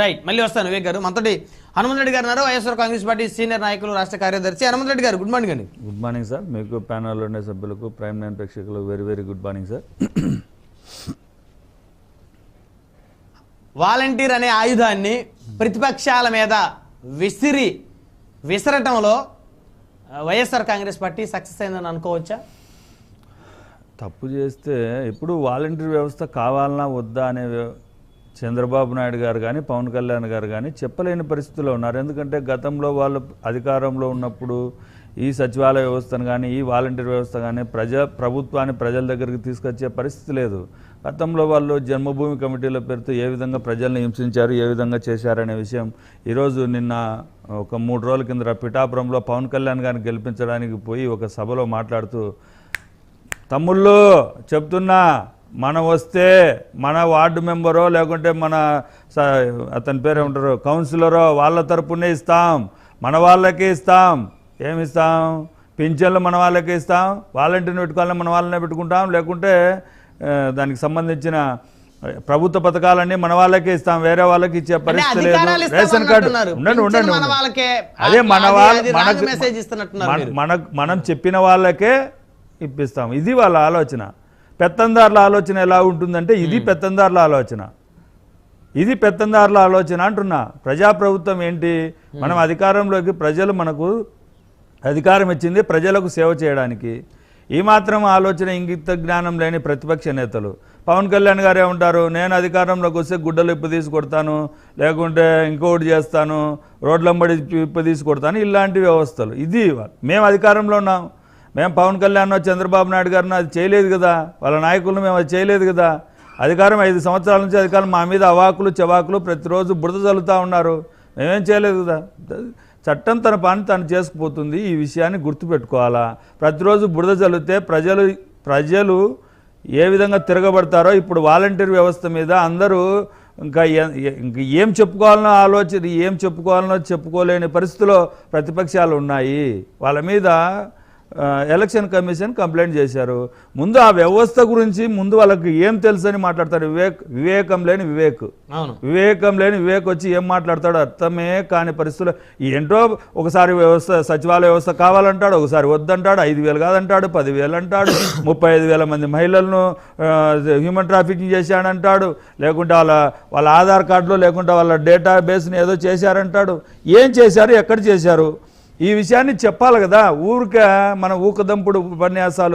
Right మళ్ళీ వస్తాను వివేక్ గారు. మనతోటి హనుమంత్ రెడ్డి గారు ఉన్నారు. వైఎస్ఆర్ కాంగ్రెస్ పార్టీ సీనియర్ నాయకులు రాష్ట్ర కార్యదర్శి. హనుమంత్ రెడ్డి గారు గుడ్ మార్నింగ్ అండి. Good morning sir. మీకు ప్యానల్లో ఉండే సభ్యులకు ప్రైమ్ నైన్ ప్రేక్షకులకు very very good morning sir. Volunteer అనే ఆయుధాన్ని ప్రతిపక్షాల మీద విసిరి విసరటంలో వైఎస్ఆర్ కాంగ్రెస్ పార్టీ సక్సెస్ అయిందని అనుకోవచ్చా? తప్పు చేస్తే ఇప్పుడు వాలంటీర్ వ్యవస్థ కావాలన్నా వద్దా అనే చంద్రబాబు నాయుడు గారు కానీ పవన్ కళ్యాణ్ గారు కానీ చెప్పలేని పరిస్థితిలో ఉన్నారు. ఎందుకంటే గతంలో వాళ్ళు అధికారంలో ఉన్నప్పుడు ఈ సచివాలయ వ్యవస్థను కానీ ఈ వాలంటీర్ వ్యవస్థ కానీ ప్రజా ప్రభుత్వాన్ని ప్రజల దగ్గరికి తీసుకొచ్చే పరిస్థితి లేదు. గతంలో వాళ్ళు జన్మభూమి కమిటీల పేరుతో ఏ విధంగా ప్రజల్ని హింసించారు ఏ విధంగా చేశారనే విషయం ఈరోజు నిన్న ఒక మూడు రోజుల కింద పిఠాపురంలో పవన్ కళ్యాణ్ గారిని గెలిపించడానికి పోయి ఒక సభలో మాట్లాడుతూ తమ్ముళ్ళు చెప్తున్నా మనం వస్తే మన వార్డు మెంబరో లేకుంటే మన అతని పేరు ఏమంటారు? కౌన్సిలరో వాళ్ళ తరపునే ఇస్తాం. మన వాళ్ళకే ఇస్తాం. ఏమి ఇస్తాం? పింఛన్లు మన వాళ్ళకే ఇస్తాం. వాలంటీర్ని పెట్టుకోవాలని మన వాళ్ళనే పెట్టుకుంటాం. లేకుంటే దానికి సంబంధించిన ప్రభుత్వ పథకాలన్నీ మన వాళ్ళకే ఇస్తాం. వేరే వాళ్ళకి ఇచ్చే పరిస్థితి లేదు. Ration card. ఉండండి ఉండండి అదే మన వాళ్ళ మనకు. మన మనం చెప్పిన వాళ్ళకే ఇప్పిస్తాం. ఇది వాళ్ళ ఆలోచన. పెత్తందారుల ఆలోచన ఎలా ఉంటుందంటే ఇది పెత్తందారుల ఆలోచన. ఇది పెత్తందారుల ఆలోచన అంటున్నా. ప్రజాప్రభుత్వం ఏంటి? మనం అధికారంలోకి ప్రజలు మనకు అధికారం ఇచ్చింది ప్రజలకు సేవ చేయడానికి. ఈ మాత్రం ఆలోచన ఇంగిత జ్ఞానం లేని ప్రతిపక్ష నేతలు. పవన్ కళ్యాణ్ గారు ఏమంటారు? నేను అధికారంలోకి వస్తే గుడ్డలు ఇప్పు తీసి కొడతాను లేకుంటే ఇంకొకటి చేస్తాను రోడ్లంబడి ఇప్పు తీసి కొడతాను ఇలాంటి వ్యవస్థలు. ఇది మేము అధికారంలో ఉన్నాం. మేము పవన్ కళ్యాణ్ చంద్రబాబు నాయుడు గారిని అది చేయలేదు కదా. వాళ్ళ నాయకులను మేము అది చేయలేదు కదా. అధికారం ఐదు సంవత్సరాల నుంచి అధికారం మా మీద అవాకులు చవాకులు ప్రతిరోజు బురద చల్లుతూ ఉన్నారు. మేమేం చేయలేదు కదా. చట్టం తన పని తను చేసుకుపోతుంది. ఈ విషయాన్ని గుర్తుపెట్టుకోవాలా. ప్రతిరోజు బురద చల్లితే ప్రజలు ప్రజలు ఏ విధంగా తిరగబడతారో ఇప్పుడు వాలంటీర్ వ్యవస్థ మీద అందరూ ఇంకా ఇంక ఏం చెప్పుకోవాలనో ఆలోచన ఏం చెప్పుకోవాలనో చెప్పుకోలేని పరిస్థితిలో ప్రతిపక్షాలు ఉన్నాయి. వాళ్ళ మీద ఎలక్షన్ కమిషన్ కంప్లైంట్ చేశారు. ముందు ఆ వ్యవస్థ గురించి ముందు వాళ్ళకి ఏం తెలుసు అని మాట్లాడతారు వివేక్ వివేకం లేని వివేక్. వివేకం లేని వివేక్ వచ్చి ఏం మాట్లాడతాడో అర్థమే కాని పరిస్థితులు. ఏంటో ఒకసారి వ్యవస్థ సచివాలయ వ్యవస్థ కావాలంటాడు ఒకసారి వద్దంటాడు ఐదు వేలు కాదంటాడు పదివేలు అంటాడు ముప్పై ఐదు వేల మంది మహిళలను హ్యూమన్ ట్రాఫికింగ్ చేశాడంటాడు లేకుంటే వాళ్ళ వాళ్ళ ఆధార్ కార్డులో లేకుంటే వాళ్ళ డేటా బేస్ని ఏదో చేశారంటాడు. ఏం చేశారు? ఎక్కడ చేశారు? ఈ విషయాన్ని చెప్పాలి కదా. ఊరికే మన ఊకదంపుడు ఉపన్యాసాలు